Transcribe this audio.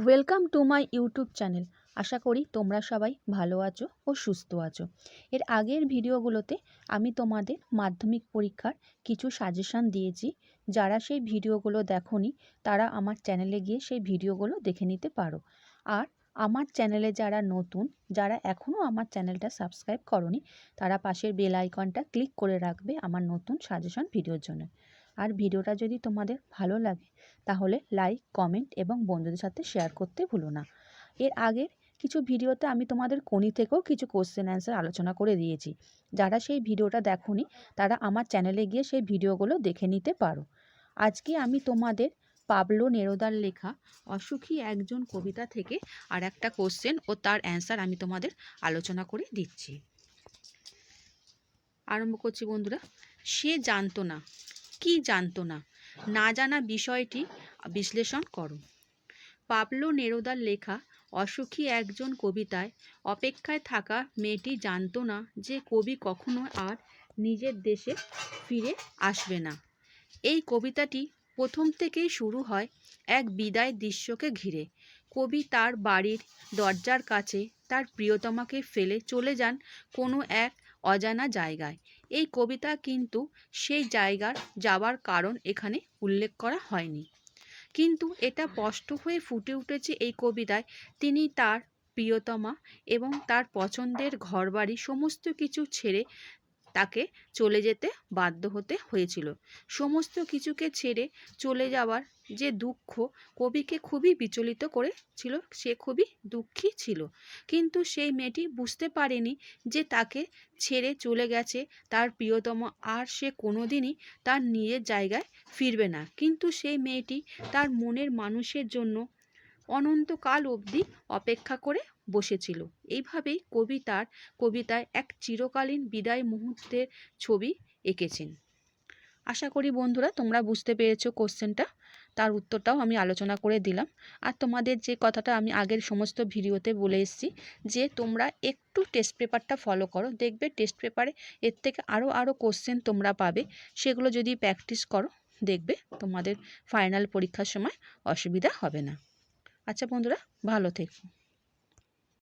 Welcome to my YouTube channel আশা করি তোমরা সবাই ভালো আছো ও সুস্থ আছো। এর আগের ভিডিওগুলোতে আমি তোমাদের মাধ্যমিক পরীক্ষার কিছু সাজেশান দিয়েছি। যারা সেই ভিডিওগুলো দেখোনি, তারা আমার চ্যানেলে গিয়ে সেই ভিডিওগুলো দেখে নিতে পারো। আর আমার চ্যানেলে যারা নতুন, যারা এখনও আমার চ্যানেলটা সাবস্ক্রাইব করনি, তারা পাশের বেল আইকনটা ক্লিক করে রাখবে আমার নতুন সাজেশান ভিডিওর জন্য। আর ভিডিওটা যদি তোমাদের ভালো লাগে, তাহলে লাইক কমেন্ট এবং বন্ধুদের সাথে শেয়ার করতে ভুলো না। এর আগের কিছু ভিডিওতে আমি তোমাদের কোনি থেকেও কিছু কোশ্চেন অ্যান্সার আলোচনা করে দিয়েছি। যারা সেই ভিডিওটা দেখোনি, তারা আমার চ্যানেলে গিয়ে সেই ভিডিওগুলো দেখে নিতে পারো। আজকে আমি তোমাদের পাবলো নেরোদার লেখা, অসুখী একজন কবিতা থেকে আর একটা কোশ্চেন ও তার অ্যান্সার আমি তোমাদের আলোচনা করে দিচ্ছি। আরম্ভ করছি বন্ধুরা, সে জানতো না কি জানতো না। না জানা বিষয়টি বিশ্লেষণ করো। পাবলো নেরোদার লেখা, অসুখী একজন কবিতায় অপেক্ষায় থাকা মেয়েটি জানতো না যে কবি কখনো আর নিজের দেশে ফিরে আসবে না। এই কবিতাটি প্রথম থেকেই শুরু হয় এক বিদায় দৃশ্যকে ঘিরে। কবি তার বাড়ির দরজার কাছে তার প্রিয়তমাকে ফেলে চলে যান কোনো এক অজানা জায়গায়। এই কবিতা কিন্তু সেই জায়গার যাওয়ার কারণ এখানে উল্লেখ করা হয়নি। কিন্তু এটা স্পষ্ট হয়ে ফুটে উঠেছে এই কবিতায়, তিনি তার প্রিয়তমা এবং তার পছন্দের ঘরবাড়ি সমস্ত কিছু ছেড়ে তাকে চলে যেতে বাধ্য হতে হয়েছিল। সমস্ত কিছুকে ছেড়ে চলে যাওয়ার যে দুঃখ কবিকে খুবই বিচলিত করেছিল, সে খুবই দুঃখী ছিল। কিন্তু সেই মেয়েটি বুঝতে পারেনি যে তাকে ছেড়ে চলে গেছে তার প্রিয়তম আর সে কোনোদিনই তার নিজের জায়গায় ফিরবে না। কিন্তু সেই মেয়েটি তার মনের মানুষের জন্য অনন্তকাল অবধি অপেক্ষা করে বসেছিল। এইভাবেই কবি তার কবিতায় এক চিরকালীন বিদায় মুহূর্তের ছবি এঁকেছেন। আশা করি বন্ধুরা তোমরা বুঝতে পেরেছ কোশ্চেনটা। তার উত্তরটাও আমি আলোচনা করে দিলাম। আর তোমাদের যে কথাটা আমি আগের সমস্ত ভিডিওতে বলে এসেছি যে তোমরা একটু টেস্ট পেপারটা ফলো করো। দেখবে টেস্ট পেপারে এর থেকে আরও আরও কোশ্চেন তোমরা পাবে। সেগুলো যদি প্র্যাকটিস করো, দেখবে তোমাদের ফাইনাল পরীক্ষার সময় অসুবিধা হবে না। আচ্ছা বন্ধুরা, ভালো থেকো।